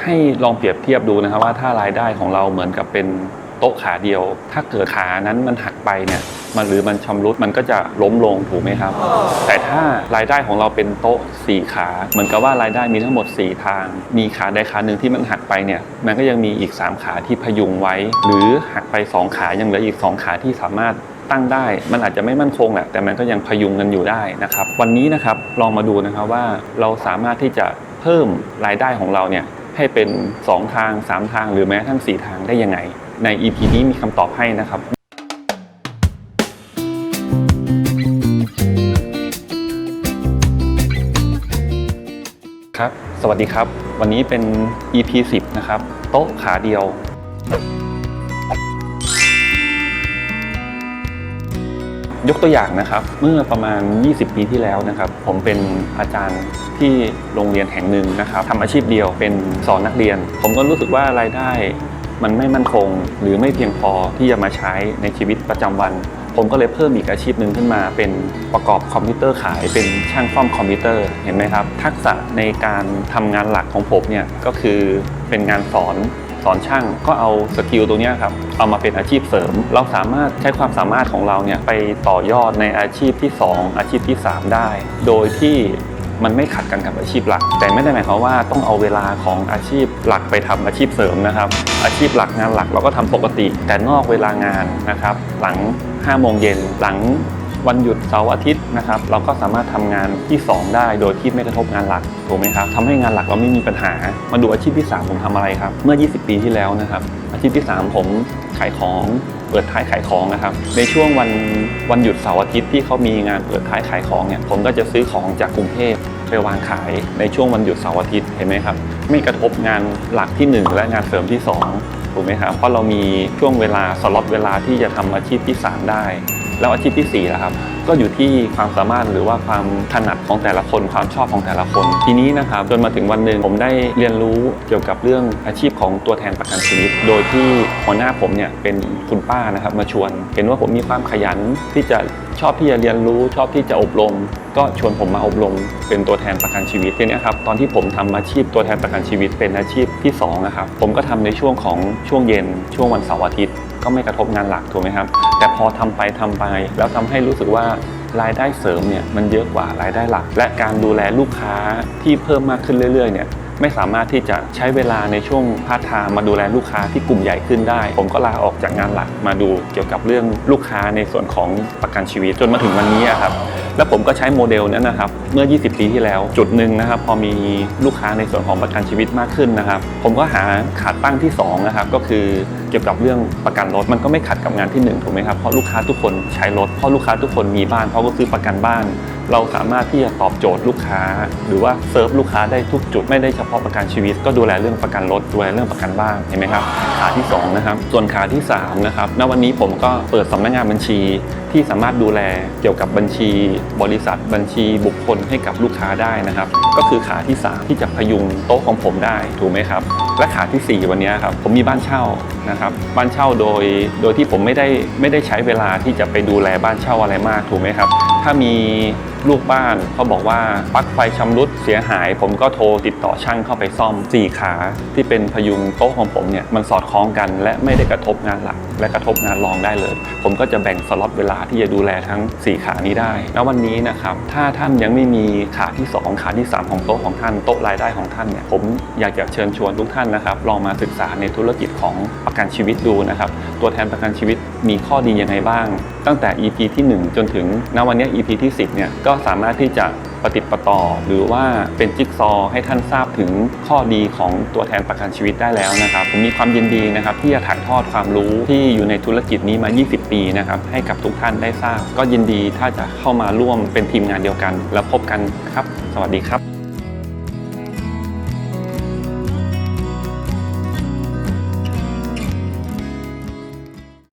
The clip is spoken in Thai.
ให้ลองเปรียบเทียบดูนะครับว่าถ้ารายได้ของเราเหมือนกับเป็นโต๊ะขาเดียว ถ้าเกิดขานั้นมันหักไปเนี่ยมันหรือมันชำรุดมันก็จะล้มลงถูกไหมครับ แต่ถ้ารายได้ของเราเป็นโต๊ะสี่ขา เหมือนกับว่ารายได้มีทั้งหมด 4 ทาง มีขาใดขาหนึ่งที่มันหักไปเนี่ยมันก็ยังมีอีก 3 ขาที่พยุงไว้ หรือหักไป 2 ขายังเหลืออีก 2 ขาที่สามารถตั้งได้ มันอาจจะไม่มั่นคงแหละแต่มันก็ยังพยุงกันอยู่ได้นะครับวันนี้นะครับลองมาดูนะครับว่าเราสามารถที่จะเพิ่มรายได้ของเราเนี่ย ให้เป็น 2 ทาง 3 ทาง หรือแม้ทั้ง 4 ทางได้ยังไง ใน EP นี้มีคำตอบให้นะครับครับ สวัสดีครับ วันนี้เป็น EP 10 นะครับ โต๊ะขาเดียว ยกตัวอย่างนะครับเมื่อประมาณ 20 ปีที่แล้วนะครับผมเป็นอาจารย์ที่โรงเรียนแห่งหนึ่งนะครับทำอาชีพเดียวเป็นสอนนักเรียน ผมก็รู้สึกว่ารายได้มันไม่มั่นคง หรือไม่เพียงพอที่จะมาใช้ในชีวิตประจำวัน ผมก็เลยเพิ่มอีกอาชีพหนึ่งขึ้นมา เป็นประกอบคอมพิวเตอร์ขายเป็นช่างซ่อมคอมพิวเตอร์เห็นไหมครับ ทักษะในการทำงานหลักของผมเนี่ยก็คือเป็นงานสอน สอนช่างก็เอาสกิลตัวนี้ครับเอามาเป็นอาชีพเสริม เราสามารถใช้ความสามารถของเราเนี่ยไปต่อยอดในอาชีพที่ 2 อาชีพที่ 3 ได้ โดยที่มันไม่ขัดกันกับอาชีพหลัก แต่ไม่ได้หมายความว่าต้องเอาเวลาของอาชีพหลักไปทำอาชีพเสริมนะครับ อาชีพหลักงานหลักเราก็ทำปกติ แต่นอกเวลางานนะครับ หลัง5โมงเย็นหลัง วันหยุดเสาร์อาทิตย์นะครับเราก็สามารถทำงานที่ 2 ได้โดยที่ไม่กระทบงานหลักถูกไหมครับทำให้งานหลักเราไม่มีปัญหา มาดูอาชีพที่ 3 ผมทำอะไรครับ เมื่อ 20 ปีที่แล้วนะครับอาชีพที่ 3 ผมขายของเปิดท้ายขายของนะครับ ในช่วงวันวันหยุดเสาร์อาทิตย์ที่เขามีงานเปิดท้ายขายของเนี่ยผมก็จะซื้อของจากกรุงเทพไปวางขายในช่วงวันหยุดเสาร์อาทิตย์เห็นไหมครับไม่กระทบงานหลักที่ 1 และงานเสริมที่ 2ถูกไหมครับเพราะเรามีช่วงเวลาสล็อตเวลาที่จะทำอาชีพที่ 3 ได้ แล้วอาชีพที่4ล่ะครับก็อยู่ที่ความสามารถหรือว่าความถนัดของแต่ละคน ความชอบของแต่ละคน ทีนี้นะครับจนมาถึงวันหนึ่งผมได้เรียนรู้เกี่ยวกับเรื่องอาชีพของตัวแทนประกันชีวิต โดยที่หัวหน้าผมเนี่ยเป็นคุณป้านะครับมาชวน เห็นว่าผมมีความขยันที่จะชอบที่จะเรียนรู้ชอบที่จะอบรม ก็ชวนผมมาอบรมเป็นตัวแทนประกันชีวิตทีนี้ครับตอนที่ผมทำอาชีพตัวแทนประกันชีวิต เป็นอาชีพที่สองนะครับผมก็ทำในช่วงของช่วงเย็น ช่วงวันเสาร์อาทิตย์ก็ไม่กระทบงานหลักถูกไหมครับ แต่พอทำไปทำไป แล้วทำให้รู้สึกว่ารายได้เสริมเนี่ยมันเยอะกว่ารายได้หลัก และการดูแลลูกค้าที่เพิ่มมากขึ้นเรื่อยๆเนี่ยไม่สามารถที่จะใช้เวลาในช่วงพาร์ทไทม์มาดูแลลูกค้าที่กลุ่มใหญ่ขึ้นได้ ผมก็ลาออกจากงานหลักมาดูเกี่ยวกับเรื่องลูกค้าในส่วนของประกันชีวิตจนมาถึงวันนี้ครับ แล้วผมก็ใช้โมเดลนั้นนะครับเมื่อ 20 ปีที่แล้วจุดหนึ่งนะครับ พอมีลูกค้าในส่วนของประกันชีวิตมากขึ้นนะครับ ผมก็หาขาตั้งที่2นะครับก็คือเกี่ยวกับเรื่องประกันรถมันก็ไม่ขัดกับงานที่1ถูกไหมครับเพราะลูกค้าทุกคนใช้รถเพราะลูกค้าทุกคนมีบ้านเขาก็ซื้อประกันบ้าน เราสามารถที่จะตอบโจทย์ลูกค้า หรือว่าเซิร์ฟลูกค้าได้ทุกจุดไม่ได้เฉพาะประกันชีวิต ก็ดูแลเรื่องประกันรถดูแลเรื่องประกันบ้านเห็นไหมครับขาที่สองนะครับส่วนขาที่สามนะครับณวันนี้ผมก็เปิดสำนักงานบัญชี ที่สามารถดูแลเกี่ยวกับบัญชี บริษัทบัญชีบุคคลให้กับลูกค้าได้นะครับ ก็คือขาที่ 3 ที่จะพยุงโต๊ะของผมได้ถูกไหมครับ และขาทีสี่ 4 วันนี้ครับผมมีบ้านเช่านะครับบ้านเช่าโดยโดยที่ผมไม่ได้ไม่ได้ใช้เวลาที่จะไปดูแลบ้านเช่าอะไรมากถูกไหมครับ ถ้ามีลูกบ้านเขาบอกว่าปลั๊กไฟชำรุดเสียหาย ผมก็โทรติดต่อช่างเข้าไปซ่อม 4 ขาที่เป็นพยุงโต๊ะของผมเนี่ยมันสอดคล้องกัน และไม่ได้กระทบงานหลัก และกระทบงานรองได้เลย ผมก็จะแบ่งสล็อตเวลาที่จะดูแลทั้ง 4 ขานี้ได้ แล้ววันนี้นะครับ ถ้าท่านยังไม่มีขาที่ 2 ขาที่ 3 ของโต๊ะของท่าน โต๊ะรายได้ของท่านเนี่ย ผมอยากจะเชิญชวนทุกท่านนะครับ ลองมาศึกษาในธุรกิจของประกันชีวิตดูนะครับ ตัวแทนประกันชีวิตมีข้อดียังไงบ้าง ตั้งแต่ EP ที่ 1 จนถึงณวันนี้ EP ที่ 10 เนี่ย ก็สามารถที่จะ ปฏิดประต่อ หรือว่าเป็นจิ๊กซอให้ท่านทราบถึงข้อดีของตัวแทนประกันชีวิตได้แล้วนะครับผมมีความยินดีนะครับที่จะถ่ายทอดความรู้ที่อยู่ในธุรกิจนี้มา 20 ปีนะครับให้กับทุกท่านได้ทราบ ก็ยินดีถ้าจะเข้ามาร่วมเป็นทีมงานเดียวกัน แล้วพบกันครับ สวัสดีครับ